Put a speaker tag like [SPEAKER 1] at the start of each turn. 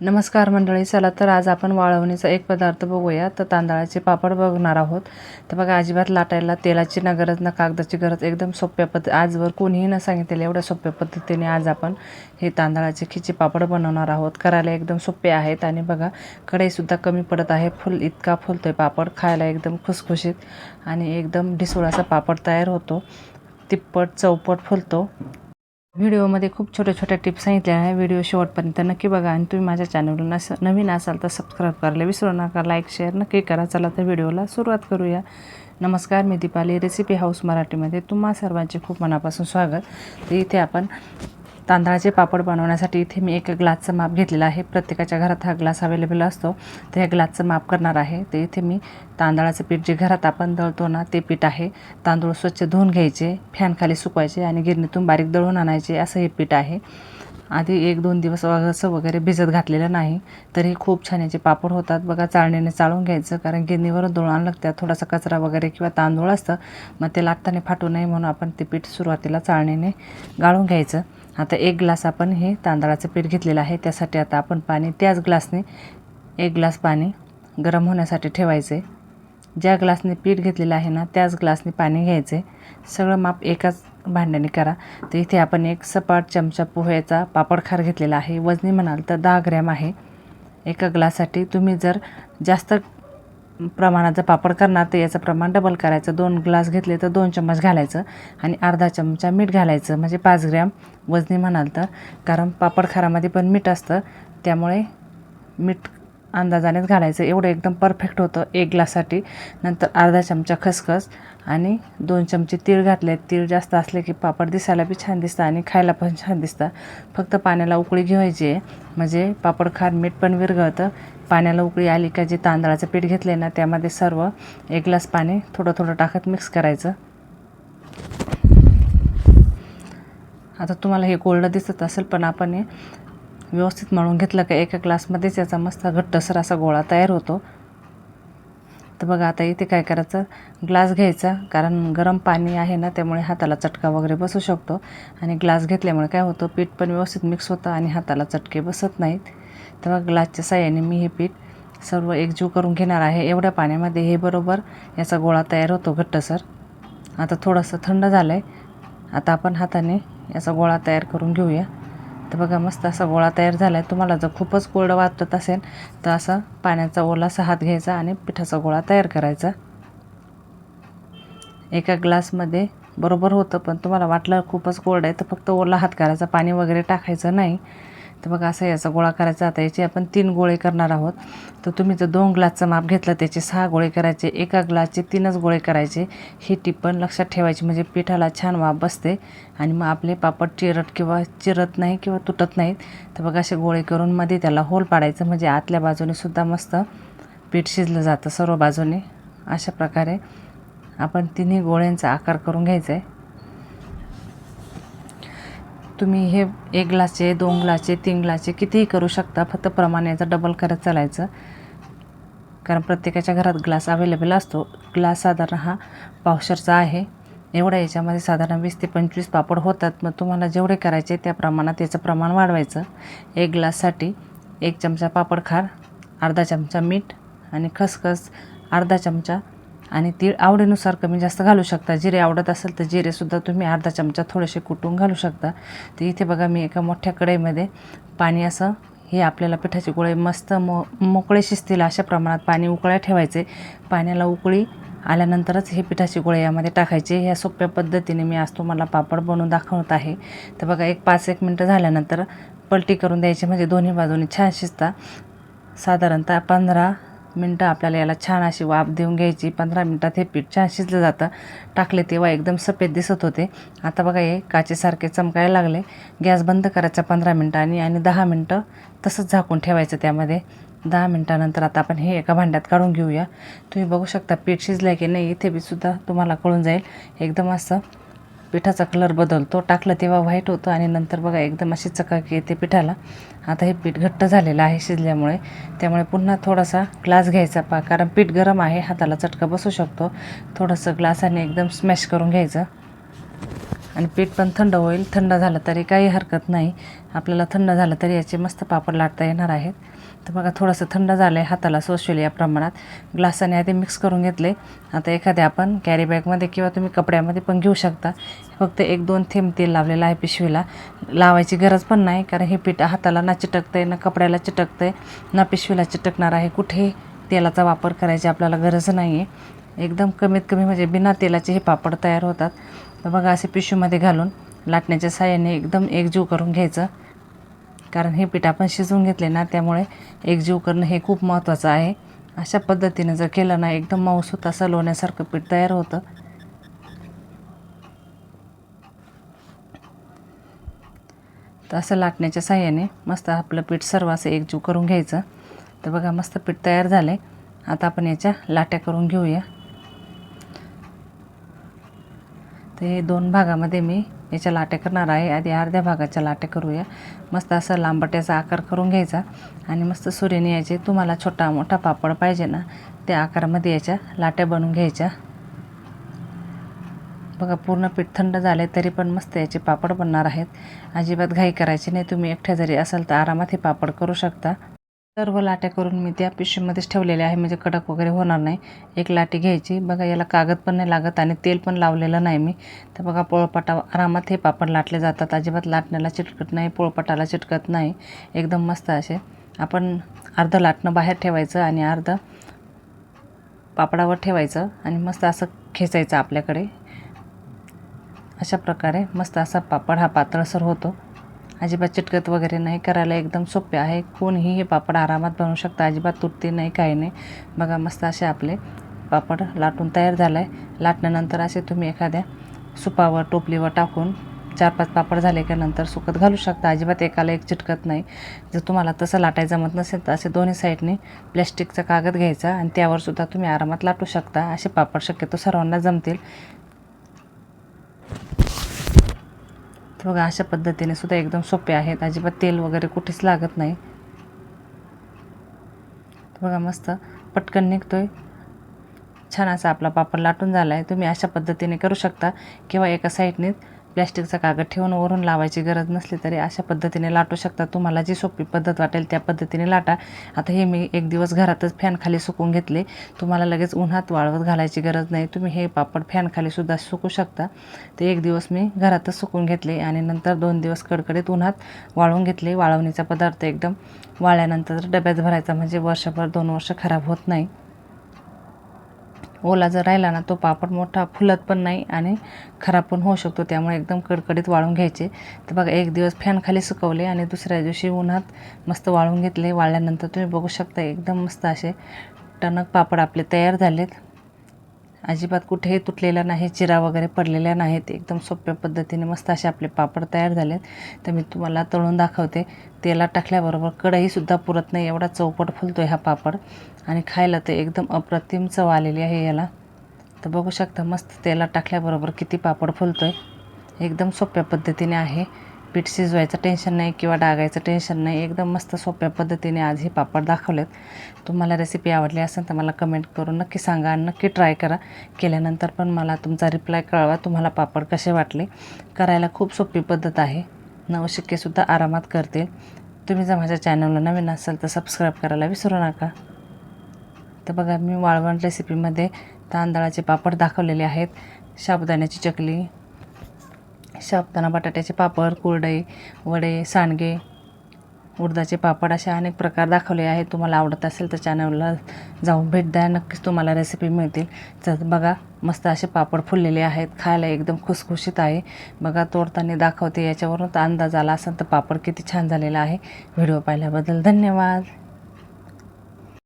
[SPEAKER 1] नमस्कार मंडळी चला तर आज आपण वाळवणीचा एक पदार्थ बघूया. तर तांदळाचे पापड बघणार आहोत. तर बघा अजिबात लाटायला तेलाची ना गरज ना कागदाची गरज एकदम सोप्या पद्धत आजवर कोणीही न सांगितलेलं एवढ्या सोप्या पद्धतीने आज आपण हे तांदळाचे खिचे पापड बनवणार आहोत. करायला एकदम सोपे आहेत आणि बघा कढईसुद्धा कमी पडत आहे. फुल इतका फुलतो आहे पापड खायला एकदम खुसखुशीत आणि एकदम ढिसुळाचा पापड तयार होतो. तिप्पट चौपट फुलतो. व्हिडिओमध्ये खूप छोट्या छोट्या टिप्स सांगितल्या आहे. व्हिडिओ शेवटपर्यंत नक्की बघा. आणि तुम्ही माझ्या चॅनलला नस नवीन असाल तर सबस्क्राईब करायला विसरू नका. लाईक शेअर नक्की करा. चला तर व्हिडिओला सुरुवात करूया. नमस्कार मी दीपाली रेसिपी हाऊस मराठीमध्ये. तुम्हा सर्वांचे खूप मनापासून स्वागत. तर इथे आपण तांदळाचे पापड बनवण्यासाठी इथे मी एक ग्लासचं माप घेतलेलं आहे. प्रत्येकाच्या घरात हा ग्लास अवेलेबल असतो. तर ह्या ग्लासचं माप करणार आहे. तर इथे मी तांदळाचं पीठ जे घरात आपण दळतो ना ते पीठ आहे. तांदूळ स्वच्छ धुवून घ्यायचे फॅनखाली सुकवायचे आणि गिरणीतून बारीक दळून आणायचे. असं हे पीठ आहे. आधी एक दोन दिवस असं वगैरे भिजत घातलेलं नाही तरी खूप छान याचे पापड होतात. बघा चाळणीने चाळून घ्यायचं कारण गिरणीवरून दळून लागतात थोडासा कचरा वगैरे किंवा तांदूळ असतं मग ते लागताना फाटू नये म्हणून आपण ते पीठ सुरुवातीला चाळणीने गाळून घ्यायचं. आता एक ग्लास आपण हे तांदळाचं पीठ घेतलेलं आहे त्यासाठी आता आपण पाणी त्याच ग्लासने एक ग्लास पाणी गरम होण्यासाठी ठेवायचे. ज्या ग्लासने पीठ घेतलेलं आहे ना त्याच ग्लासने पाणी घ्यायचे. सगळं माप एकाच भांड्याने करा. तर इथे आपण एक सपाट चमचा पोह्याचा पापड खार घेतलेला आहे. वजनी म्हणाल तर दहा ग्रॅम आहे. एका ग्लाससाठी तुम्ही जर जास्त प्रमाणाचा पापड करणार तर याचं प्रमाण डबल करायचं. दोन ग्लास घेतले तर दोन चम्मच घालायचं आणि अर्धा चमचा मीठ घालायचं. म्हणजे पाच ग्रॅम. वजनी म्हणाल तर. कारण पापड खारामध्ये पण मीठ असतं. त्यामुळे मीठ अंदाजानेच घालायचं. एवढं एकदम परफेक्ट होतं. एक ग्लाससाठी नंतर अर्धा चमचा खसखस आणि दोन चमचे तीळ घातले. तीळ जास्त असले की पापड दिसायला बी छान दिसतं आणि खायला पण छान दिसतं. फक्त पाण्याला उकळी घ्यायची आहे. म्हणजे पापड खार मीठ पण विरघळतं. पाण्याला उकळी आली का जे तांदळाचं पीठ घेतले ना त्यामध्ये सर्व एक ग्लास पाणी थोडं थोडं टाकत मिक्स करायचं. आता तुम्हाला हे गोल्ड दिसत असेल पण आपण हे व्यवस्थित मळून घेतलं का एका ग्लासमध्येच याचा मस्त घट्टसर असा गोळा तयार होतो. तर बघा आता इथे काय करायचं? ग्लास घ्यायचा कारण गरम पाणी आहे ना त्यामुळे हाताला चटका वगैरे बसू शकतो. आणि ग्लास घेतल्यामुळे काय होतं पीठ पण व्यवस्थित मिक्स होतं आणि हाताला चटके बसत नाहीत. तर मग ग्लासच्या साह्याने मी हे पीठ सर्व एकजीव करून घेणार आहे. एवढ्या पाण्यामध्ये हे बरोबर याचा गोळा तयार होतो घट्टसर आता थोडंसं थंड झालं आहे आता आपण हाताने याचा गोळा तयार करून घेऊया. तर बघा मस्त असा गोळा तयार झाला आहे तुम्हाला जर खूपच कोरडं वाटत असेल तर असा पाण्याचा ओलासा हात घ्यायचा आणि पिठाचा गोळा तयार करायचा. एका ग्लासमध्ये बरोबर होतं पण तुम्हाला वाटलं खूपच कोरडं आहे तर फक्त ओला हात करायचा. पाणी वगैरे टाकायचं नाही. तर बघा असा याचा गोळा करायचा. आता याचे आपण तीन गोळे करणार आहोत. तर तुम्ही जर दोन ग्लासचं माप घेतलं त्याचे सहा गोळे करायचे एका ग्लासचे तीनच गोळे करायचे. ही टिपण पण लक्षात ठेवायची म्हणजे पिठाला छान वाफ बसते. आणि मग आपले पापड चिरट किंवा चिरत नाही किंवा तुटत नाहीत. तर बघा असे गोळे करून मध्ये त्याला होल पाडायचं म्हणजे आतल्या बाजूने सुद्धा मस्त पीठ शिजलं जातं सर्व बाजूने. अशा प्रकारे आपण तिन्ही गोळ्यांचा आकार करून घ्यायचा आहे. तुम्ही हे एक ग्लासचे दोन ग्लासचे तीन ग्लासचे कितीही करू शकता फक्त प्रमाण याचं डबल करत चालायचं. कारण प्रत्येकाच्या घरात ग्लास अवेलेबल असतो. ग्लास साधारण हा पावशरचा आहे. एवढ्या याच्यामध्ये साधारण वीस ते पंचवीस पापड होतात. मग तुम्हाला जेवढे करायचे त्या प्रमाणात याचं प्रमाण वाढवायचं. एक ग्लाससाठी एक चमचा पापड खार अर्धा चमचा मीठ आणि खसखस अर्धा चमचा आणि तीळ आवडीनुसार कमी जास्त घालू शकता. जिरे आवडत असेल तर जिरेसुद्धा तुम्ही अर्धा चमचा थोडेसे कुटून घालू शकता. तर इथे बघा मी एका मोठ्या कढईमध्ये पाणी असं हे आपल्याला पिठाचे गोळे मस्त मो मोकळे शिजतील अशा प्रमाणात पाणी उकळ्या ठेवायचे. पाण्याला उकळी आल्यानंतरच हे पिठाचे गोळे यामध्ये टाकायचे. ह्या सोप्या पद्धतीने मी आज तुम्हाला पापड बनवून दाखवत आहे. तर बघा एक पाच एक मिनटं झाल्यानंतर पलटी करून द्यायची. म्हणजे दोन्ही बाजूनी छान शिजता. साधारणतः पंधरा मिनटं आपल्याला याला छान अशी वाफ देऊन घ्यायची. पंधरा मिनटात हे पीठ छान शिजलं जातं. टाकले तेव्हा एकदम सफेद दिसत होते. आता बघा हे काचेसारखे चमकायला लागले. गॅस बंद करायचा पंधरा मिनटांनी आणि दहा मिनटं तसंच झाकून ठेवायचं त्यामध्ये. दहा मिनटानंतर आता आपण हे एका भांड्यात काढून घेऊया. तुम्ही बघू शकता पीठ शिजलं की नाही इथे बी सुद्धा तुम्हाला कळून जाईल. एकदम असं पिठाचा कलर बदलतो. टाकलं तेव्हा व्हाईट होतं आणि नंतर बघा एकदम अशी चकाकी येते पिठाला. आता हे पीठ घट्ट झालेलं आहे शिजल्यामुळे. त्यामुळे पुन्हा थोडासा ग्लास घ्यायचा पा कारण पीठ गरम आहे हाताला चटका बसू शकतो. थोडंसं ग्लासाने एकदम स्मॅश करून घ्यायचं. आणि पीठ पण थंड होईल. थंड झालं तरी काही हरकत नाही. आपल्याला थंड झालं तरी याचे मस्त पापड लाटता येणार आहेत. तर बघा थोडंसं थंड झालं आहे हाताला सोशल या प्रमाणात. ग्लासाने आधी मिक्स करून घेतले. आता एखाद्या आपण कॅरी बॅगमध्ये किंवा तुम्ही कपड्यामध्ये पण घेऊ शकता. फक्त एक दोन थेंब तेल लावलेलं आहे पिशवीला. लावायची गरज पण नाही कारण हे पीठ हाताला ना चिटकतं आहे ना कपड्याला चिटकतं आहे ना पिशवीला चिटकणार आहे. कुठेही तेलाचा वापर करायची आपल्याला गरज नाही आहे एकदम कमीत कमी म्हणजे बिना तेलाचे हे पापड तयार होतात. तर बघा असे पिशवीमध्ये घालून लाटण्याच्या साह्याने एकदम एकजीव करून घ्यायचं. कारण हे पीठ आपण शिजवून घेतले ना त्यामुळे एकजीव करणं हे खूप महत्त्वाचं आहे. अशा पद्धतीने जर केलं ना एकदम मऊसूत असं लोण्यासारखं पीठ तयार होतं. तर असं लाटण्याच्या साह्याने मस्त आपलं पीठ सर्व असं एकजीव करून घ्यायचं. तर बघा मस्त पीठ तयार झालं आहे आता आपण याच्या लाट्या करून घेऊया. तर हे दोन भागामध्ये मी याच्या लाट्या करणार आहे. आधी अर्ध्या भागाच्या लाट्या करूया. मस्त असं लांबट्याचा आकार करून घ्यायचा. आणि मस्त सुरीने याचे तुम्हाला छोटा मोठा पापड पाहिजे ना त्या आकारामध्ये याच्या लाट्या बनवून घ्यायच्या. बघा पूर्ण पीठ थंड झाले तरी पण मस्त याचे पापड बनणार आहेत. अजिबात घाई करायची नाही. तुम्ही एकट्या जरी असाल तर आरामात हे पापड करू शकता. सर्व लाट्या करून मी त्या पिशवीमध्येच ठेवलेल्या आहे. म्हणजे कडक वगैरे होणार नाही. एक लाटी घ्यायची. बघा याला कागद पण नाही लागत आणि तेल पण लावलेलं नाही मी. तर बघा पोळपाटा आरामात हे पापड लाटले जातात. अजिबात लाटण्याला चिटकत नाही पोळपाटाला चिटकत नाही. एकदम मस्त असे. आपण अर्धं लाटणं बाहेर ठेवायचं आणि अर्धं पापडावर ठेवायचं आणि मस्त असं खेचायचं आपल्याकडे. अशा प्रकारे मस्त असा पापड हा पातळसर होतो. अजिबात चिटकत वगैरे नाही. करायला एकदम सोपे आहे. कोणीही हे पापड आरामात बनवू शकतं. अजिबात तुटते नाही काही नाही. बघा मस्त असे आपले पापड लाटून तयार झालं आहे लाटल्यानंतर असे तुम्ही एखाद्या सुपावर टोपलीवर टाकून चार पाच पापड झाले का नंतर सुकत घालू शकता. अजिबात एकाला एक चिटकत नाही. जर तुम्हाला तसं लाटाय जमत नसेल तर असे दोन्ही साईडने प्लॅस्टिकचा कागद घ्यायचा आणि त्यावर सुद्धा तुम्ही आरामात लाटू शकता. असे पापड शक्यतो सर्वांना जमतील. बघा अशा पद्धतीने सुद्धा एकदम सोपे आहेत. अजिबात तेल वगैरे कुठेच लागत नाही. बघा मस्त पटकन निघतोय. छान असा आपला पापड लाटून झाला आहे तुम्ही अशा पद्धतीने करू शकता किंवा एका साईडने प्लॅस्टिकचा कागद ठेवून वरून लावायची गरज नसली तरी अशा पद्धतीने लाटू शकता. तुम्हाला जी सोपी पद्धत वाटेल त्या पद्धतीने लाटा. आता हे मी एक दिवस घरातच फॅनखाली सुकून घेतले. तुम्हाला लगेच उन्हात वाळवत घालायची गरज नाही. तुम्ही हे पापड फॅनखालीसुद्धा सुकू शकता. ते एक दिवस मी घरातच सुकून घेतले आणि नंतर दोन दिवस कडकडीत उन्हात वाळवून घेतले. वाळवणीचा पदार्थ एकदम वाळल्यानंतर डब्यात भरायचा म्हणजे वर्षभर दोन वर्ष खराब होत नाही. ओला जर राहिला ना तो पापड मोठा फुलत पण नाही आणि खराब पण होऊ शकतो. त्यामुळे एकदम कडकडीत वाळून घ्यायचे. तर बघा एक दिवस फॅनखाली सुकवले आणि दुसऱ्या दिवशी उन्हात मस्त वाळून घेतले. वाळल्यानंतर तुम्ही बघू शकता एकदम मस्त असे टणक पापड आपले तयार झालेत. अजिबात कुठेही तुटलेला नाही चिरा वगैरे पडलेल्या नाहीत. एकदम सोप्या पद्धतीने मस्त असे आपले पापड तयार झालेत. तर मी तुम्हाला तळून दाखवते. तेलात टाकल्याबरोबर कढईसुद्धा पुरत नाही. एवढा चौपट फुलतो आहे हा पापड. आणि खायला तर एकदम अप्रतिम चव आलेली आहे याला. तर बघू शकता मस्त तेलात टाकल्याबरोबर किती पापड फुलतो आहे एकदम सोप्या पद्धतीने आहे. पीठ शिजवायचं टेन्शन नाही किंवा डागायचं टेन्शन नाही. एकदम मस्त सोप्या पद्धतीने आज हे पापड दाखवलेत. तुम्हाला रेसिपी आवडली असेल तर मला कमेंट करून नक्की सांगा आणि नक्की ट्राय करा. केल्यानंतर पण मला तुमचा रिप्लाय कळवा तुम्हाला पापड कसे वाटले. करायला खूप सोपी पद्धत आहे. नवशिक्केसुद्धा आरामात करतील तुम्ही जर माझ्या चॅनलला नवीन असाल तर सबस्क्राईब करायला विसरू नका. तर बघा मी वाळवण रेसिपीमध्ये तांदळाचे पापड दाखवलेले आहेत. साबुदाण्याची चकली शापताना बटाट्याचे पापड कुरडई वडे सांडगे उडदाचे पापड असे अनेक प्रकार दाखवले आहेत. तुम्हाला आवडत असेल तर चॅनलला जाऊन भेट द्या. नक्कीच तुम्हाला रेसिपी मिळतील. तर बघा मस्त असे पापड फुललेले आहेत. खायला एकदम खुसखुशीत आहे. बघा तोडताना दाखवते. याच्यावरून तर अंदाज आला असेल तर पापड किती छान झालेला आहे. व्हिडिओ पाहिल्याबद्दल धन्यवाद.